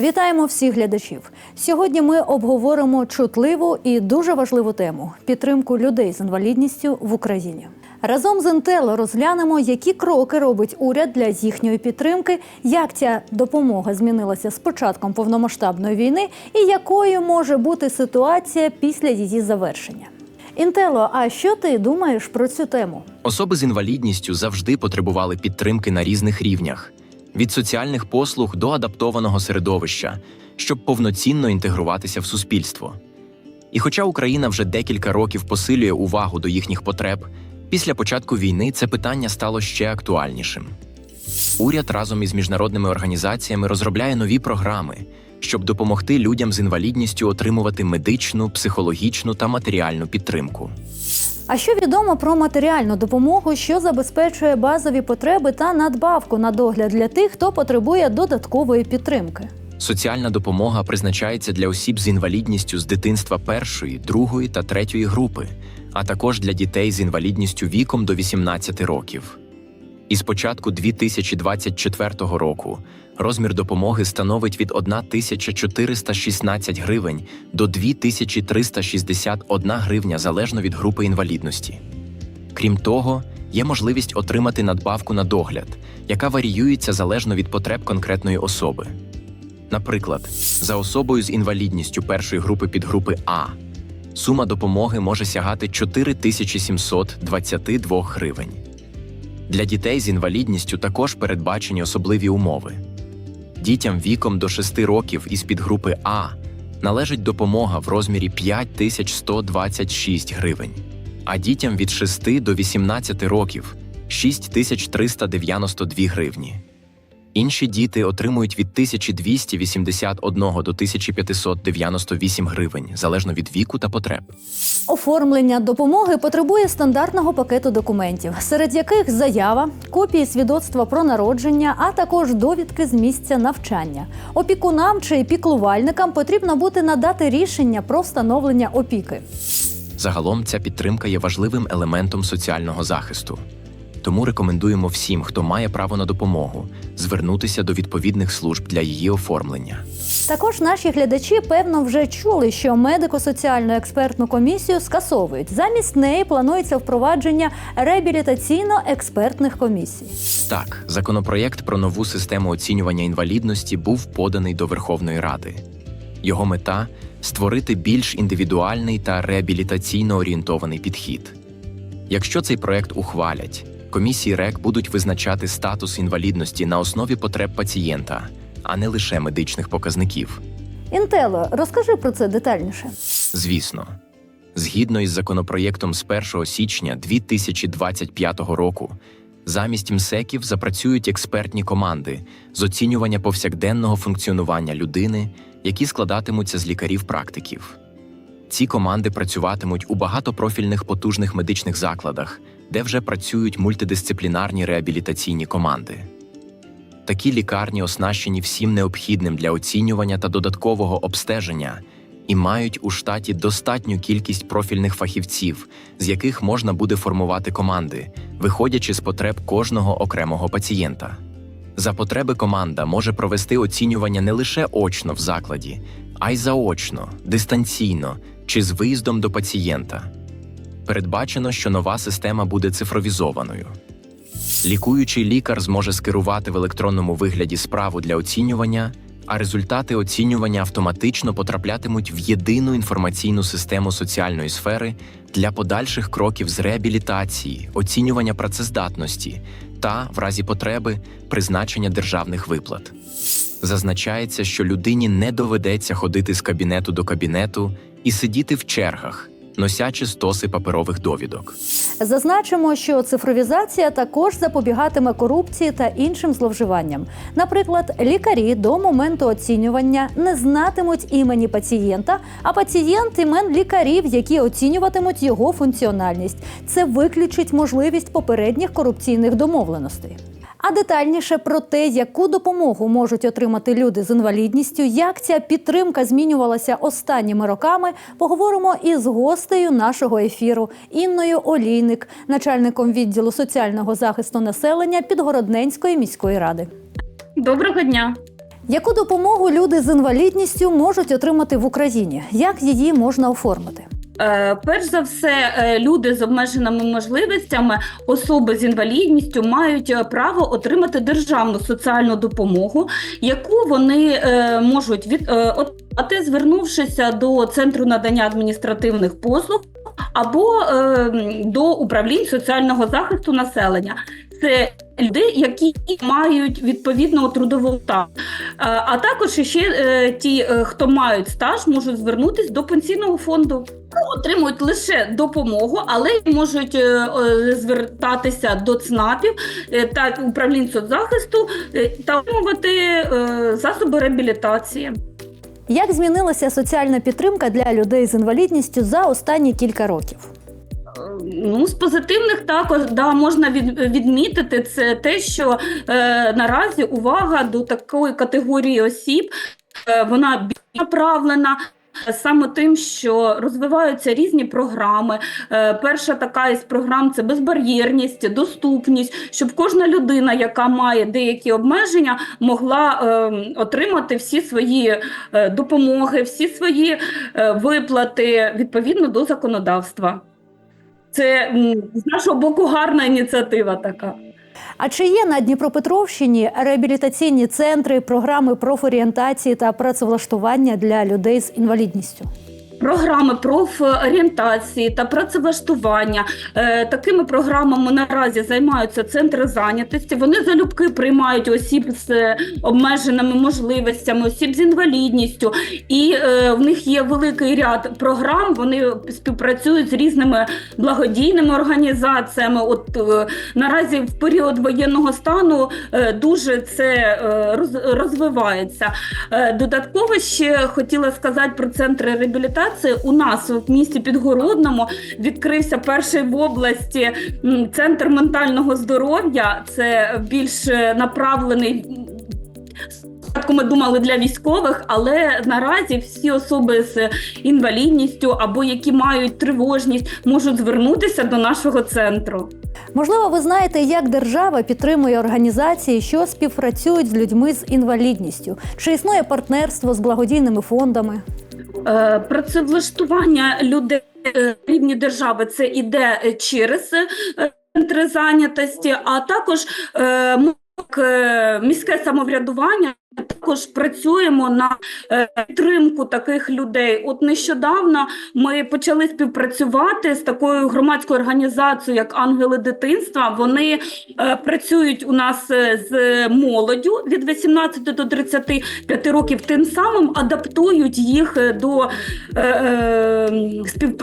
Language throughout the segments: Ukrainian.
Вітаємо всіх глядачів. Сьогодні ми обговоримо чутливу і дуже важливу тему підтримку людей з інвалідністю в Україні. Разом з Інтело розглянемо, які кроки робить уряд для їхньої підтримки, як ця допомога змінилася з початком повномасштабної війни, і якою може бути ситуація після її завершення. Інтело, а що ти думаєш про цю тему? Особи з інвалідністю завжди потребували підтримки на різних рівнях від соціальних послуг до адаптованого середовища, щоб повноцінно інтегруватися в суспільство. І хоча Україна вже декілька років посилює увагу до їхніх потреб, після початку війни це питання стало ще актуальнішим. Уряд разом із міжнародними організаціями розробляє нові програми, щоб допомогти людям з інвалідністю отримувати медичну, психологічну та матеріальну підтримку. А що відомо про матеріальну допомогу, що забезпечує базові потреби та надбавку на догляд для тих, хто потребує додаткової підтримки? Соціальна допомога призначається для осіб з інвалідністю з дитинства першої, другої та третьої групи, а також для дітей з інвалідністю віком до 18 років. Із початку 2024 року розмір допомоги становить від 1416 гривень до 2361 гривня залежно від групи інвалідності. Крім того, є можливість отримати надбавку на догляд, яка варіюється залежно від потреб конкретної особи. Наприклад, за особою з інвалідністю першої групи підгрупи А сума допомоги може сягати 4722 гривень. Для дітей з інвалідністю також передбачені особливі умови. Дітям віком до 6 років із підгрупи А належить допомога в розмірі 5126 гривень, а дітям від 6 до 18 років 6392 гривні. Інші діти отримують від 1281 до 1598 гривень залежно від віку та потреб. Оформлення допомоги потребує стандартного пакету документів, серед яких заява, копії свідоцтва про народження, а також довідки з місця навчання. Опікунам чи піклувальникам потрібно буде надати рішення про встановлення опіки. Загалом ця підтримка є важливим елементом соціального захисту. Тому рекомендуємо всім, хто має право на допомогу, звернутися до відповідних служб для її оформлення. Також наші глядачі певно вже чули, що медико-соціальну експертну комісію скасовують. Замість неї планується впровадження реабілітаційно-експертних комісій. Так, законопроєкт про нову систему оцінювання інвалідності був поданий до Верховної Ради. Його мета створити більш індивідуальний та реабілітаційно орієнтований підхід. Якщо цей проект ухвалять, комісії РЕК будуть визначати статус інвалідності на основі потреб пацієнта, а не лише медичних показників. Інтело, розкажи про це детальніше. Звісно, згідно із законопроєктом з 1 січня 2025 року, замість МСЕКів запрацюють експертні команди з оцінювання повсякденного функціонування людини, які складатимуться з лікарів-практиків. Ці команди працюватимуть у багатопрофільних потужних медичних закладах, де вже працюють мультидисциплінарні реабілітаційні команди. Такі лікарні оснащені всім необхідним для оцінювання та додаткового обстеження і мають у штаті достатню кількість профільних фахівців, з яких можна буде формувати команди, виходячи з потреб кожного окремого пацієнта. За потреби команда може провести оцінювання не лише очно в закладі, а й заочно, дистанційно чи з виїздом до пацієнта. Передбачено, що нова система буде цифровізованою. Лікуючий лікар зможе скерувати в електронному вигляді справу для оцінювання, а результати оцінювання автоматично потраплятимуть в єдину інформаційну систему соціальної сфери для подальших кроків з реабілітації, оцінювання працездатності та, в разі потреби, призначення державних виплат. Зазначається, що людині не доведеться ходити з кабінету до кабінету і сидіти в чергах, носячи стоси паперових довідок. Зазначимо, що цифровізація також запобігатиме корупції та іншим зловживанням. Наприклад, лікарі до моменту оцінювання не знатимуть імені пацієнта, а пацієнт імен лікарів, які оцінюватимуть його функціональність. Це виключить можливість попередніх корупційних домовленостей. А детальніше про те, яку допомогу можуть отримати люди з інвалідністю, як ця підтримка змінювалася останніми роками, поговоримо із гостею нашого ефіру Інною Олійник, начальником відділу соціального захисту населення Підгородненської міської ради. Доброго дня. Яку допомогу люди з інвалідністю можуть отримати в Україні? Як її можна оформити? Е, перш за все, е, люди з обмеженими можливостями, особи з інвалідністю, мають е, право отримати державну соціальну допомогу, яку вони можуть від отримати, звернувшися до центру надання адміністративних послуг або до управлінь соціального захисту населення. Це люди, які мають відповідного трудового стажу. Е, А також ще ті, хто мають стаж, можуть звернутися до пенсійного фонду. Отримують лише допомогу, але й можуть е, звертатися до ЦНАПів е, та управлінь соцзахисту е, та отримувати засоби реабілітації. Як змінилася соціальна підтримка для людей з інвалідністю за останні кілька років? Ну, з позитивних також да, можна від, відмітити це те, що е, наразі увага до такої категорії осіб е, вона більш направлена. Саме тим, що розвиваються різні програми. Е, перша така із програм це безбар'єрність, доступність, щоб кожна людина, яка має деякі обмеження, могла е, отримати всі свої е, допомоги, всі свої е, виплати відповідно до законодавства. Це з нашого боку гарна ініціатива така. А чи є на Дніпропетровщині реабілітаційні центри, програми профорієнтації та працевлаштування для людей з інвалідністю? Програми профорієнтації та працевлаштування. Е, такими програмами наразі займаються центри зайнятості. Вони залюбки приймають осіб з обмеженими можливостями, осіб з інвалідністю, і е, в них є великий ряд програм. Вони співпрацюють з різними благодійними організаціями. От е, наразі в період воєнного стану дуже це розвивається. Додатково ще хотіла сказати про центри реабілітації. У нас в місті Підгородному відкрився перший в області центр ментального здоров'я. Це більш е, направлений. Спочатку ми думали для військових, але наразі всі особи з інвалідністю або які мають тривожність можуть звернутися до нашого центру. Можливо, ви знаєте, як держава підтримує організації, що співпрацюють з людьми з інвалідністю? Чи існує партнерство з благодійними фондами? Е, Працевлаштування людей е, рівні держави це іде через е, центри зайнятості, а також міське самоврядування. Також працюємо на е, підтримку таких людей. От нещодавно ми почали співпрацювати з такою громадською організацією, як Ангели дитинства. Вони е, працюють у нас е, з молоддю від 18 до 35 років, тим самим адаптують їх до спів...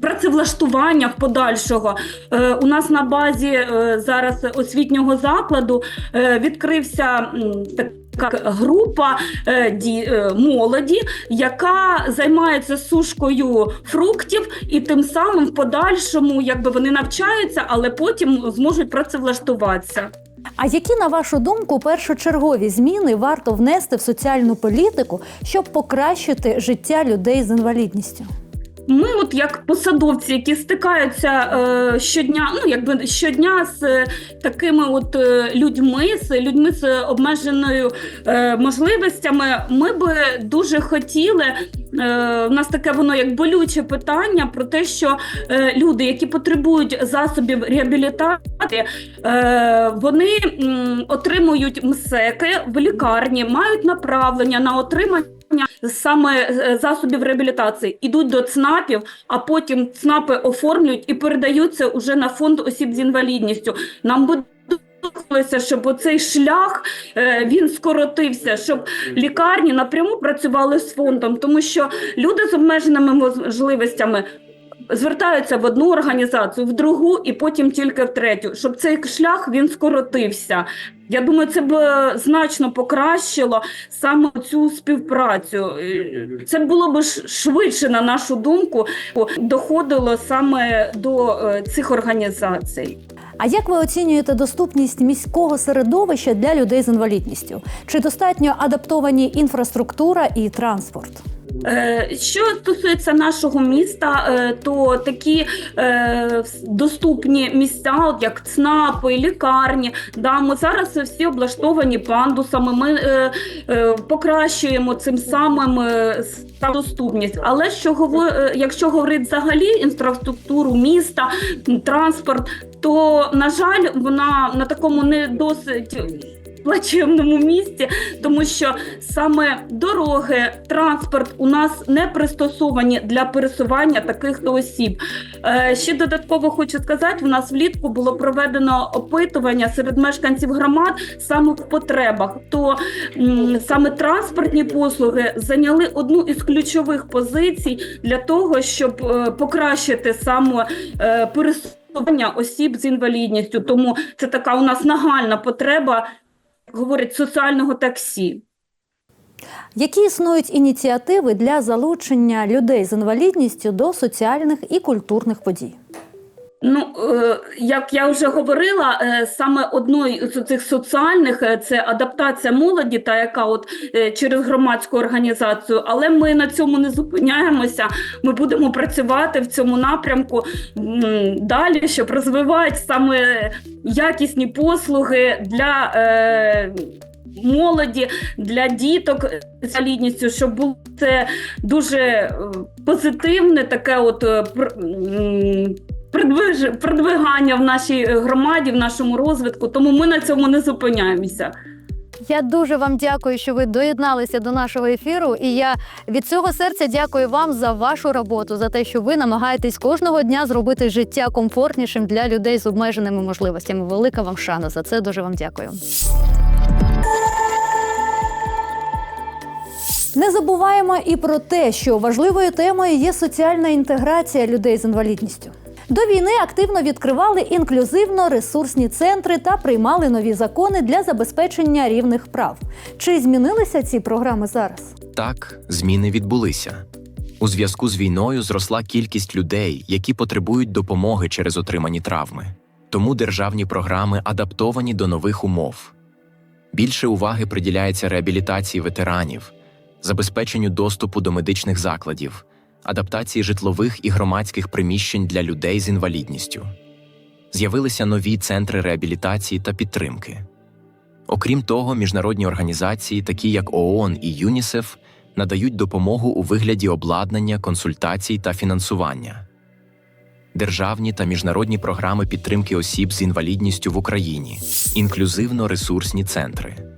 працевлаштування в подальшого. У нас на базі зараз освітнього закладу відкрився м, така група е, ді, е, молоді, яка займається сушкою фруктів, і тим самим в подальшому якби вони навчаються, але потім зможуть працевлаштуватися. А які, на вашу думку, першочергові зміни варто внести в соціальну політику, щоб покращити життя людей з інвалідністю? Ми, от як посадовці, які стикаються е, щодня, ну якби щодня з е, такими от е, людьми, з людьми з обмеженою е, можливостями, ми би дуже хотіли. Е, в нас таке воно як болюче питання про те, що е, люди, які потребують засобів реабілітації, е, вони м, отримують МСЕКи в лікарні, мають направлення на отримання саме е, засобів реабілітації ідуть до ЦНАПів, а потім ЦНАПи оформлюють і передаються уже на фонд осіб з інвалідністю. Нам буде щоб оцей шлях е, він скоротився, щоб лікарні напряму працювали з фондом, тому що люди з обмеженими можливостями. Звертаються в одну організацію, в другу і потім тільки в третю, щоб цей шлях він скоротився. Я думаю, це б е, значно покращило саме цю співпрацю. Е, Це було б швидше, на нашу думку, доходило саме до е, цих організацій. А як ви оцінюєте доступність міського середовища для людей з інвалідністю? Чи достатньо адаптовані інфраструктура і транспорт? Е, Що стосується нашого міста, е, то такі е, доступні місця, от як ЦНАПи, лікарні, да, ми зараз всі облаштовані пандусами. Ми покращуємо цим самим доступність. Але що якщо говорити взагалі інфраструктуру міста, транспорт, то на жаль, вона на такому не досить. Плачевному місці, тому що саме дороги, транспорт у нас не пристосовані для пересування таких то осіб. Е, ще додатково хочу сказати: у нас влітку було проведено опитування серед мешканців громад саме в потребах. То саме транспортні послуги зайняли одну із ключових позицій для того, щоб е, покращити саме пересування осіб з інвалідністю. Тому це така у нас нагальна потреба говорить соціального таксі. Які існують ініціативи для залучення людей з інвалідністю до соціальних і культурних подій? Ну, е, як я вже говорила, е, саме одною з цих соціальних е, це адаптація молоді, та яка от через громадську організацію, але ми на цьому не зупиняємося. Ми будемо працювати в цьому напрямку далі, щоб розвивати саме якісні послуги для. Молоді для діток з інвалідністю, щоб було це дуже позитивне, таке от пр- продвигання в нашій е, громаді, в нашому розвитку. Тому ми на цьому не зупиняємося. Я дуже вам дякую, що ви доєдналися до нашого ефіру. І я від цього серця дякую вам за вашу роботу, за те, що ви намагаєтесь кожного дня зробити життя комфортнішим для людей з обмеженими можливостями. Велика вам шана за це. Дуже вам дякую. Не забуваємо і про те, що важливою темою є соціальна інтеграція людей з інвалідністю. До війни активно відкривали інклюзивно-ресурсні центри та приймали нові закони для забезпечення рівних прав. Чи змінилися ці програми зараз? Так, зміни відбулися. У зв'язку з війною зросла кількість людей, які потребують допомоги через отримані травми. Тому державні програми адаптовані до нових умов. Більше уваги приділяється реабілітації ветеранів, забезпеченню доступу до медичних закладів, адаптації житлових і громадських приміщень для людей з інвалідністю. З'явилися нові центри реабілітації та підтримки. Окрім того, міжнародні організації, такі як ООН і ЮНІСЕФ, надають допомогу у вигляді обладнання, консультацій та фінансування. Державні та міжнародні програми підтримки осіб з інвалідністю в Україні, інклюзивно-ресурсні центри.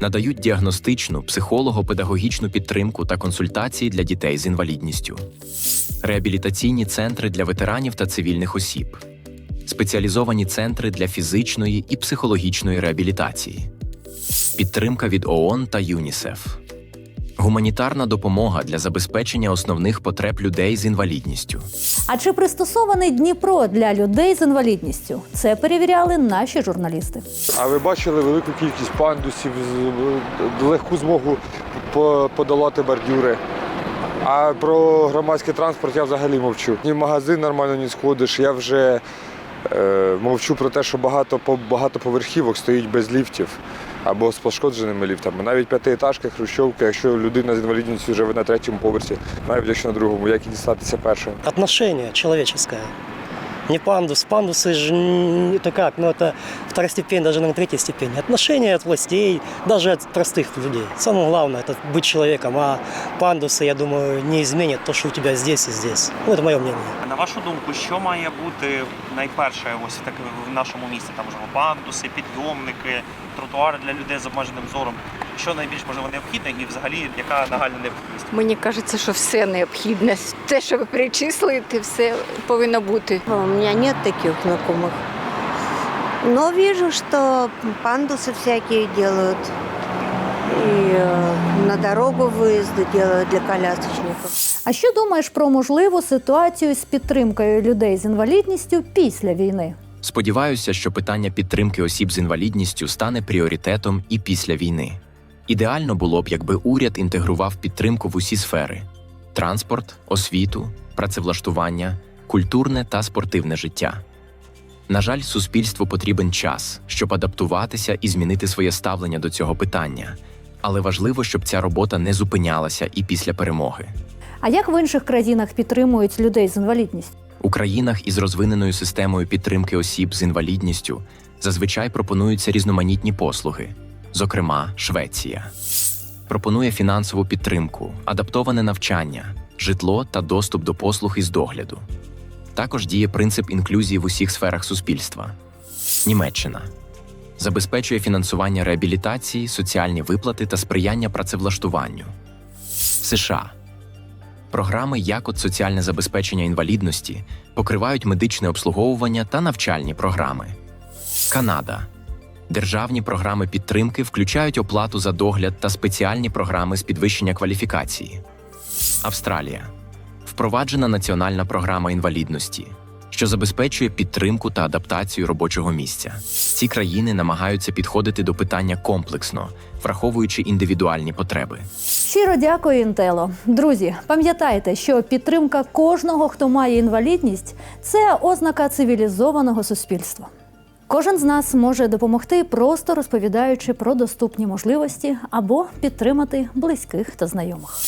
Надають діагностичну, психолого-педагогічну підтримку та консультації для дітей з інвалідністю, реабілітаційні центри для ветеранів та цивільних осіб, спеціалізовані центри для фізичної і психологічної реабілітації, підтримка від ООН та ЮНІСЕФ, гуманітарна допомога для забезпечення основних потреб людей з інвалідністю. А чи пристосований Дніпро для людей з інвалідністю? Це перевіряли наші журналісти. А ви бачили велику кількість пандусів, легку змогу подолати бордюри. А про громадський транспорт я взагалі мовчу. Ні в магазин нормально не сходиш. Я вже е, мовчу про те, що багато по- багатоповерхівок стоїть без ліфтів або з пошкодженими ліфтами. Навіть п'ятиетажки, хрущовки, якщо людина з інвалідністю живе на третьому поверсі, навіть якщо на другому, як і дістатися першим. отношение человеческое. Не пандус. Пандусы же н- это как? Ну, это второстепень, даже на третьей степени. Отношения от властей, даже от простых людей. Самое главное – это быть человеком. А пандусы, я думаю, не изменят то, что у тебя здесь и здесь. Ну, это мое мнение. На вашу думку, що має бути найперше ось так в нашому місті? Там можливо пандуси, підйомники, тротуари для людей з обмеженим зором. Що найбільш можливо необхідне і взагалі яка нагальна необхідність? Мені кажеться, що все необхідне. Те, що ви перечислите, все повинно бути. У меня нет таких знакомых. Но вижу, что пандусы всякие делают. И э, на дорогу выезды делают для колясочников. А що думаєш про можливу ситуацію з підтримкою людей з інвалідністю після війни? Сподіваюся, що питання підтримки осіб з інвалідністю стане пріоритетом і після війни. Ідеально було б, якби уряд інтегрував підтримку в усі сфери: транспорт, освіту, працевлаштування, культурне та спортивне життя. На жаль, суспільству потрібен час, щоб адаптуватися і змінити своє ставлення до цього питання. Але важливо, щоб ця робота не зупинялася і після перемоги. А як в інших країнах підтримують людей з інвалідністю? У країнах із розвиненою системою підтримки осіб з інвалідністю зазвичай пропонуються різноманітні послуги, зокрема Швеція. Пропонує фінансову підтримку, адаптоване навчання, житло та доступ до послуг із догляду. Також діє принцип інклюзії в усіх сферах суспільства. Німеччина забезпечує фінансування реабілітації, соціальні виплати та сприяння працевлаштуванню. США Програми як от соціальне забезпечення інвалідності покривають медичне обслуговування та навчальні програми. Канада. Державні програми підтримки включають оплату за догляд та спеціальні програми з підвищення кваліфікації. Австралія. Впроваджена національна програма інвалідності, що забезпечує підтримку та адаптацію робочого місця. Ці країни намагаються підходити до питання комплексно, враховуючи індивідуальні потреби. Щиро дякую, Інтело. Друзі, пам'ятайте, що підтримка кожного, хто має інвалідність, це ознака цивілізованого суспільства. Кожен з нас може допомогти, просто розповідаючи про доступні можливості або підтримати близьких та знайомих.